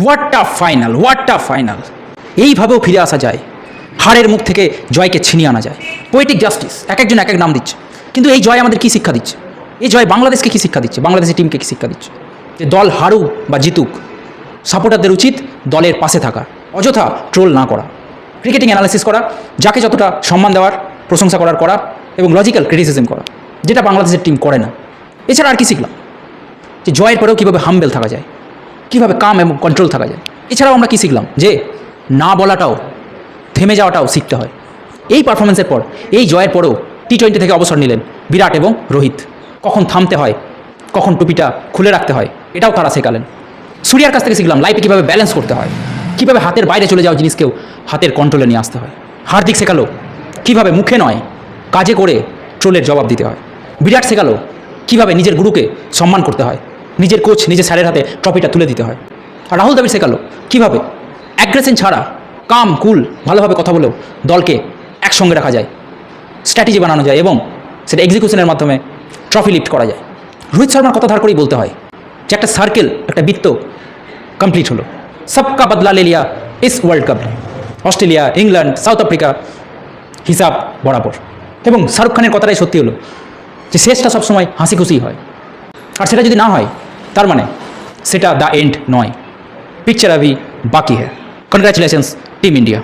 হোয়াটটা final হোয়াটটা final এইভাবেও ফিরে আসা যায়। হারের মুখ থেকে জয়কে ছিনিয়ে আনা যায়। পোয়েটিক জাস্টিস এক একজন এক এক নাম দিচ্ছে। কিন্তু এই জয় আমাদের কী শিক্ষা দিচ্ছে? এই জয় বাংলাদেশকে কী শিক্ষা দিচ্ছে? বাংলাদেশের টিমকে কী শিক্ষা দিচ্ছে? যে দল হারুক বা জিতুক সাপোর্টারদের উচিত দলের পাশে থাকা, অযথা ট্রোল না করা। ক্রিকেটিং অ্যানালাইসিস করা, যাকে যতটা সম্মান দেওয়ার, প্রশংসা করার করা এবং লজিক্যাল ক্রিটিসিজম করা, যেটা বাংলাদেশের টিম করে না। এছাড়া আর কি শিখলাম? যে জয়ের পরেও কীভাবে হামবেল থাকা যায়? কীভাবে কাম এবং কন্ট্রোল থাকা যায়? এছাড়াও আমরা কী শিখলাম? যে না বলাটাও, থেমে যাওয়াটাও শিখতে হয়। এই পারফরমেন্সের পর, এই জয়ের পরেও টি টোয়েন্টি থেকে অবসর নিলেন বিরাট এবং রোহিত। কখন থামতে হয়, কখন টুপিটা খুলে রাখতে হয়, এটাও তারা শেখালেন। সূর্যার কাছ থেকে শিখলাম লাইফে কীভাবে ব্যালেন্স করতে হয়, কীভাবে হাতের বাইরে চলে যাওয়া জিনিসকেও হাতের কন্ট্রোলে নিয়ে আসতে হয়। হার্দিক শেখালো কীভাবে মুখে নয়, কাজে করে ট্রোলের জবাব দিতে হয়। বিরাট শেখালো কীভাবে নিজের গুরুকে সম্মান করতে হয়। নিজের কোচ, নিজের স্যারের হাতে ট্রফিটা তুলে দিতে হয়। আর রাহুল দ্রাবিড় শেখালো, কীভাবে? অ্যাগ্রেশন ছাড়া, কাম, কুল, ভালোভাবে কথা বলেও দলকে একসঙ্গে রাখা যায়, স্ট্র্যাটেজি বানানো যায় এবং সেটা এক্সিকিউশনের মাধ্যমে ট্রফি লিফট করা যায়। রোহিত শর্মার কথা ধার করেই বলতে হয় যে একটা সার্কেল একটা বৃত্ত কমপ্লিট হলো। সবকা বদলা লে লিয়া ইস world cup Australia, England, South Africa হিসাব বরাবর। এবং শাহরুখ খানের কথাটাই সত্যি হলো যে শেষটা সবসময় হাসি খুশি হয়। আর সেটা যদি না হয় তার মানে সেটা দ্য এন্ড নয় পিকচার আভি বাকি হ্যাঁ কনগ্রাচুলেশনস টিম ইন্ডিয়া